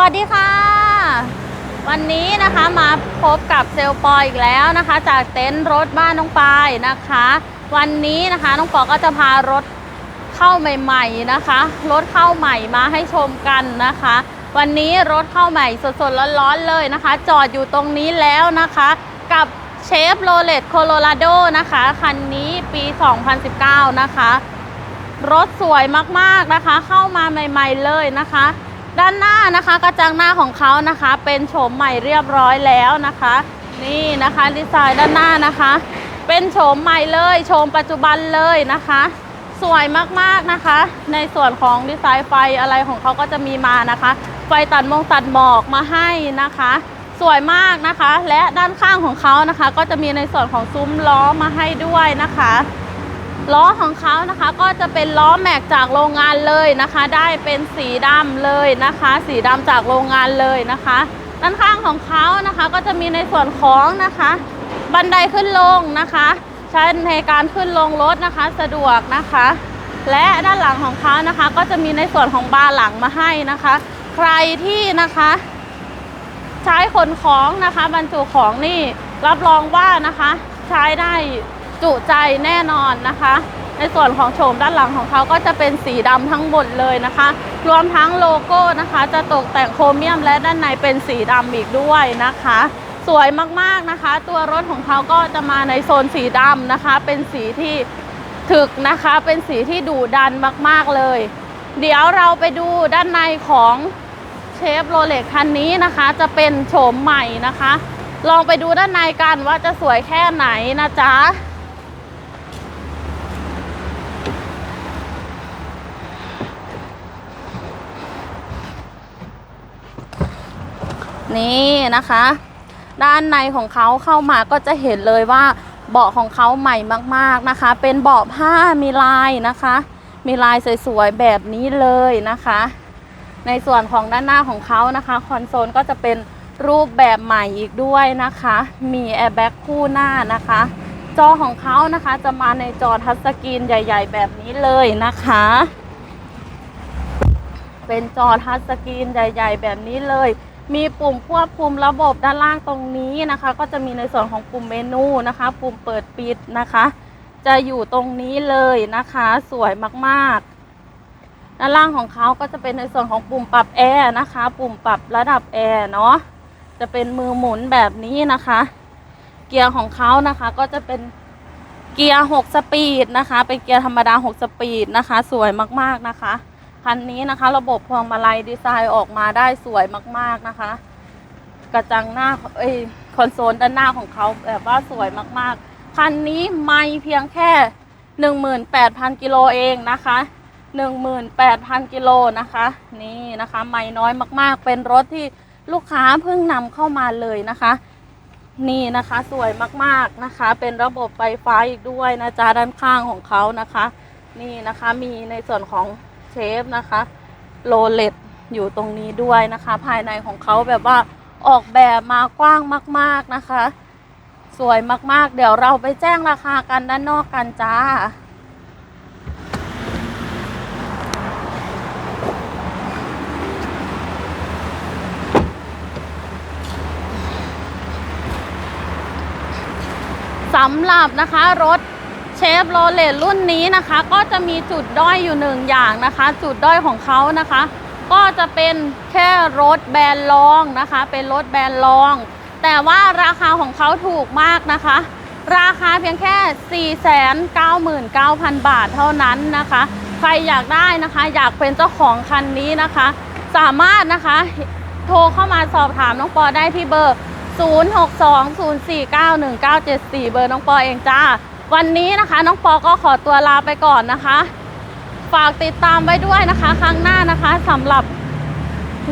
วัสดีค่ะ วันนี้นะคะมาพบกับเซลปออีกแล้วนะคะ จากเต็นท์รถบ้านน้องปายนะคะ วันนี้นะคะน้องปอก็จะพารถเข้าใหม่ ๆนะคะ รถเข้าใหม่มาให้ชมกันนะคะ วันนี้รถเข้าใหม่สดๆร้อนๆเลยนะคะ จอดอยู่ตรงนี้แล้วนะคะ กับเชฟโรเลตโคโลราโดนะคะคันนี้ปี 2019 นะคะ รถสวยมากๆนะคะ เข้ามาใหม่ ๆเลยนะคะ ด้านหน้านะคะกระจังหน้าของเขานะคะ เป็นโฉมใหม่เรียบร้อยแล้วนะคะ นี่นะคะดีไซน์ด้านหน้านะคะ เป็นโฉมใหม่เลยโฉมปัจจุบันเลยนะคะ สวยมากๆนะคะ ในส่วนของดีไซน์ไฟอะไรของเขาก็จะมีมานะคะ ไฟตัดมงตัดหมอกมาให้นะคะ สวยมากนะคะ และด้านข้างของเขานะคะ ก็จะมีในส่วนของซุ้มล้อมาให้ด้วยนะคะ ล้อของเขานะคะก็จะเป็นล้อแม็กจากโรงงานเลยนะคะ ได้เป็นสีดำเลยนะคะ สีดำจากโรงงานเลยนะคะ ด้านข้างของเขานะคะก็จะมีในส่วนของนะคะ บันไดขึ้นลงนะคะใช้ในการขึ้นลงรถนะคะสะดวกนะคะ และด้านหลังของเขานะคะ ก็จะมีในส่วนของบาร์หลังมาให้นะคะ ใครที่นะคะ ใช้ขนของนะคะ บรรจุของนี่รับรองว่านะคะ ใช้ได้ จุใจแน่นอนนะคะ ในส่วนของโฉมด้านหลังของเขาก็จะเป็นสีดำทั้งหมดเลยนะคะ รวมทั้งโลโก้นะคะ จะตกแต่งโครเมียมและด้านในเป็นสีดำอีกด้วยนะคะ สวยมากๆนะคะ ตัวรถของเขาก็จะมาในโซนสีดำนะคะ เป็นสีที่ถึกนะคะ เป็นสีที่ดุดันมากๆเลย เดี๋ยวเราไปดูด้านในของเชฟโรเล็กคันนี้นะคะ จะเป็นโฉมใหม่นะคะ ลองไปดูด้านในกันว่าจะสวยแค่ไหนนะจ๊ะ นี่นะคะ ด้านในของเขาเข้ามาก็จะเห็นเลยว่าเบาะของเขาใหม่มากๆนะคะ เป็นเบาะผ้ามีลายนะคะ มีลายสวยๆแบบนี้เลยนะคะ ในส่วนของด้านหน้าของเขานะคะคอนโซลก็จะเป็นรูปแบบใหม่อีกด้วยนะคะ มีแอร์แบ็กคู่หน้านะคะ จอของเขานะคะจะมาในจอทัชสกรีนใหญ่ ๆ แบบนี้เลยนะคะ เป็นจอทัชสกรีนใหญ่ ๆ แบบนี้เลย มีปุ่มควบคุมระบบด้านล่างตรงนี้นะคะ ก็จะมีในส่วนของปุ่มเมนูนะคะ ปุ่มเปิดปิดนะคะ จะอยู่ตรงนี้เลยนะคะ สวยมากๆ ด้านล่างของเขาก็จะเป็นในส่วนของปุ่มปรับแอร์นะคะ ปุ่มปรับระดับแอร์เนาะจะเป็นมือหมุนแบบนี้นะคะ เกียร์ของเขานะคะก็จะเป็นเกียร์ 6 สปีดนะคะ เป็นเกียร์ธรรมดา 6 สปีดนะคะ สวยมากๆนะคะ คันนี้นะคะ ระบบพวงมาลัยดีไซน์ออกมาได้สวยมากๆนะคะ กระจังหน้าเอ้ยคอนโซลด้านหน้าของเขาแบบว่าสวยมากๆ คันนี้ไม่เพียงแค่ 18,000 กิโลเองนะคะ 18,000 กิโลนะคะ นี่นะคะ ไม่น้อยมากๆ เป็นรถที่ลูกค้าเพิ่งนำเข้ามาเลยนะคะ นี่นะคะสวยมากๆนะคะ เป็นระบบไฟฟ้าอีกด้วยนะจ๊ะด้านข้างของเขานะคะ นี่นะคะมีในส่วนของ เชฟนะคะโรเลตอยู่ตรงนี้ด้วยนะคะ ภายในของเขาแบบว่าออกแบบมากว้างมาก ๆนะคะ สวยมากๆ เดี๋ยวเราไปแจ้งราคากันด้านนอกกันจ้าสำหรับนะคะรถ ชฟโรเลตรุ่นนี้นะคะ ก็จะมีจุดด้อยอยู่หนึ่งอย่างนะคะ จุดด้อยของเขานะคะ ก็จะเป็นแค่รถแบรนด์รองนะคะ เป็นรถแบรนด์รอง แต่ว่าราคาของเขาถูกมากนะคะ ราคาเพียงแค่ 499,000 บาทเท่านั้นนะคะ ใครอยากได้นะคะ อยากเป็นเจ้าของคันนี้นะคะ สามารถนะคะโทรเข้ามาสอบถามน้องปอได้ที่เบอร์ 0620491974 เบอร์น้องปอเองจ้า วันนี้นะคะ น้องปอก็ขอตัวลาไปก่อนนะคะ ฝากติดตามไว้ด้วยนะคะ ครั้งหน้านะคะสำหรับ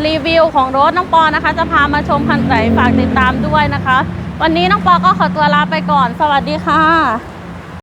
รีวิวของรถน้องปอนะคะ จะพามาชมคันไหนฝากติดตามด้วยนะคะ วันนี้น้องปอก็ขอตัวลาไปก่อน สวัสดีค่ะ